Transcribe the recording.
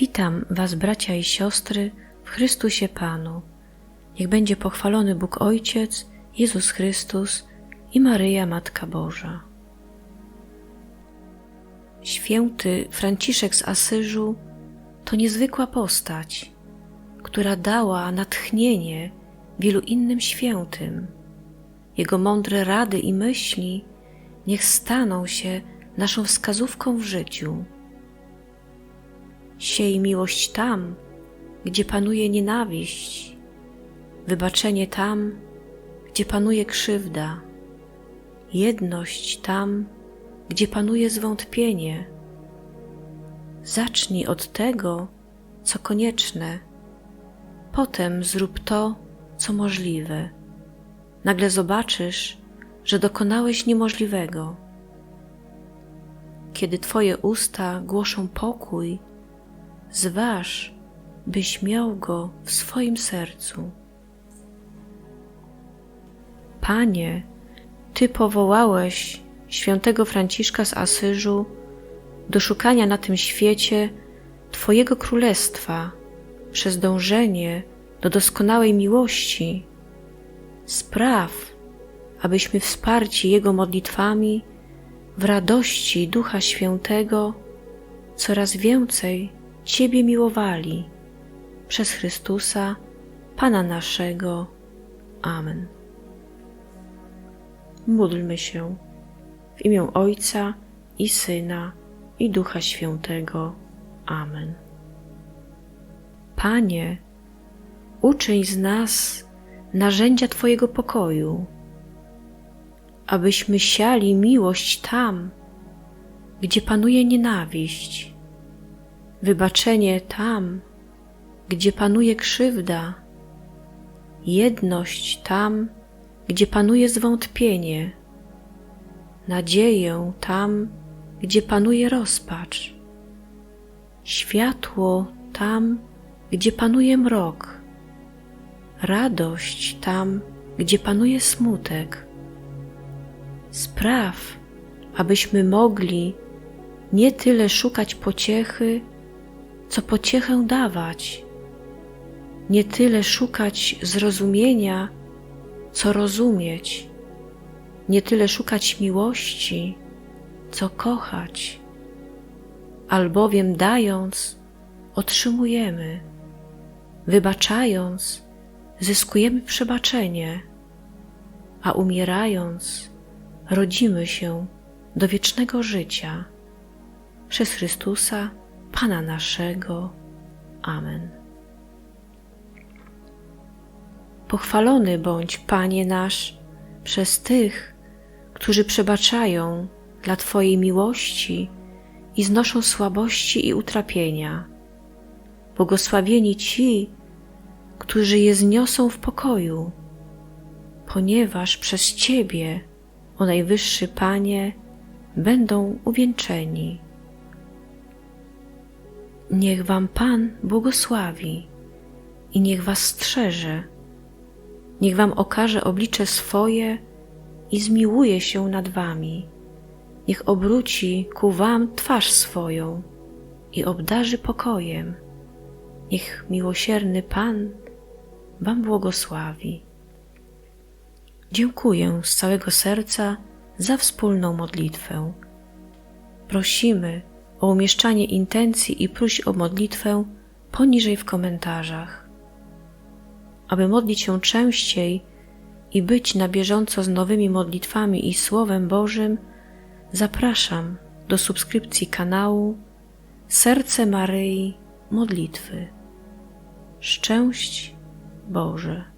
Witam Was, bracia i siostry, w Chrystusie Panu. Niech będzie pochwalony Bóg Ojciec, Jezus Chrystus i Maryja Matka Boża. Święty Franciszek z Asyżu to niezwykła postać, która dała natchnienie wielu innym świętym. Jego mądre rady i myśli niech staną się naszą wskazówką w życiu. Siej miłość tam, gdzie panuje nienawiść, wybaczenie tam, gdzie panuje krzywda, jedność tam, gdzie panuje zwątpienie. Zacznij od tego, co konieczne, potem zrób to, co możliwe. Nagle zobaczysz, że dokonałeś niemożliwego. Kiedy Twoje usta głoszą pokój, zważ, byś miał go w swoim sercu. Panie, Ty powołałeś świętego Franciszka z Asyżu do szukania na tym świecie Twojego królestwa przez dążenie do doskonałej miłości. Spraw, abyśmy wsparci Jego modlitwami w radości Ducha Świętego coraz więcej Ciebie miłowali przez Chrystusa, Pana naszego. Amen. Módlmy się w imię Ojca i Syna i Ducha Świętego. Amen. Panie, uczyń z nas narzędzia Twojego pokoju, abyśmy siali miłość tam, gdzie panuje nienawiść, wybaczenie tam, gdzie panuje krzywda, jedność tam, gdzie panuje zwątpienie, nadzieję tam, gdzie panuje rozpacz, światło tam, gdzie panuje mrok, radość tam, gdzie panuje smutek. Spraw, abyśmy mogli nie tyle szukać pociechy, co pociechę dawać, nie tyle szukać zrozumienia, co rozumieć, nie tyle szukać miłości, co kochać, albowiem dając, otrzymujemy, wybaczając, zyskujemy przebaczenie, a umierając, rodzimy się do wiecznego życia. Przez Chrystusa, Pana naszego. Amen. Pochwalony bądź, Panie nasz, przez tych, którzy przebaczają dla Twojej miłości i znoszą słabości i utrapienia. Błogosławieni ci, którzy je zniosą w pokoju, ponieważ przez Ciebie, o Najwyższy Panie, będą uwieńczeni. Niech Wam Pan błogosławi i niech Was strzeże. Niech Wam okaże oblicze swoje i zmiłuje się nad Wami. Niech obróci ku Wam twarz swoją i obdarzy pokojem. Niech miłosierny Pan Wam błogosławi. Dziękuję z całego serca za wspólną modlitwę. Prosimy o umieszczanie intencji i próśb o modlitwę poniżej w komentarzach. Aby modlić się częściej i być na bieżąco z nowymi modlitwami i Słowem Bożym, zapraszam do subskrypcji kanału Serce Maryi Modlitwy. Szczęść Boże.